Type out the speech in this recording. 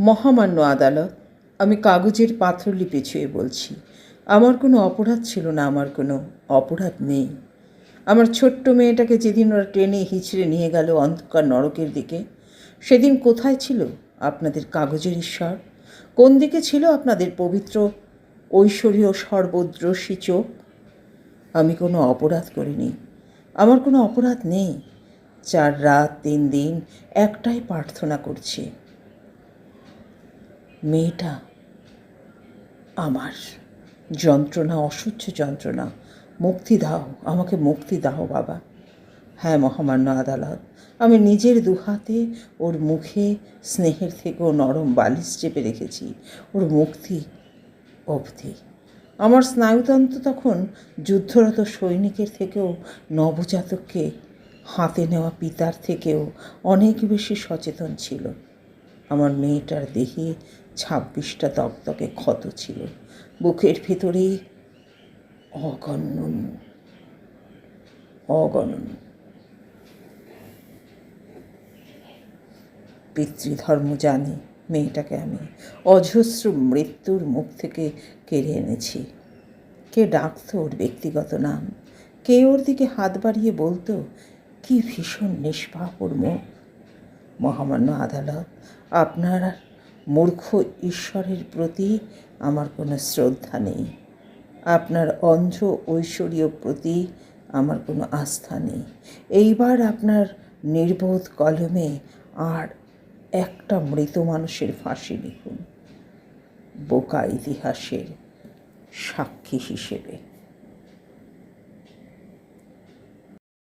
মহামান্য আদালত, আমি কাগজের পাথরলি ছুঁয়ে বলছি, আমার কোনো অপরাধ ছিল না, আমার কোনো অপরাধ নেই। আমার ছোট্ট মেয়েটাকে যেদিন ওরা ট্রেনে হিচড়ে নিয়ে গেল অন্ধকার নরকের দিকে, সেদিন কোথায় ছিল আপনাদের কাগজের ঈশ্বর? কোন দিকে ছিল আপনাদের পবিত্র, ঐশ্বরীয় সর্বদ্রশী চোখ? আমি কোনো অপরাধ করিনি, আমার কোনো অপরাধ নেই। চার রাত, তিন দিন একটাই প্রার্থনা করছি। মেয়েটা আমার যন্ত্রণা, অসহ্য যন্ত্রণা। মুক্তি দাও, আমাকে মুক্তি দাও বাবা। হ্যাঁ মহামান্য আদালত, আমি নিজের দুহাতে ওর মুখে স্নেহের থেকেও নরম বালিশ চেপে রেখেছি, ওর মুক্তি অবধি। আমার স্নায়ুতন্ত্র তখন যুদ্ধরত সৈনিকের থেকেও, নবজাতককে হাতে নেওয়া পিতার থেকেও অনেক বেশি সচেতন ছিল। আমার মেয়েটার দেহে ছাব্বিশটা দগদগে ক্ষত ছিল। বুকের ভেতরে অগণন অগণন পিতৃধর্ম জানি মেয়েটাকে আমি। অজস্র মৃত্যুর মুখ থেকে কেড়ে এনেছি। কে ডাকতো ওর ব্যক্তিগত নাম? কে ওর দিকে হাত বাড়িয়ে বলতো, কি ভীষণ নিষ্পাপ ওর মুখ? মহামান্য আদালত, আপনার মূর্খ ঈশ্বরের প্রতি আমার কোনো শ্রদ্ধা নেই। আপনার অন্ধ ঐশ্বরীয় প্রতি আমার কোনো আস্থা নেই। এইবার আপনার নির্বোধ কলমে আর একটা মৃত মানুষের ফাঁসি লিখুন। বোকা ইতিহাসের সাক্ষী হিসেবে।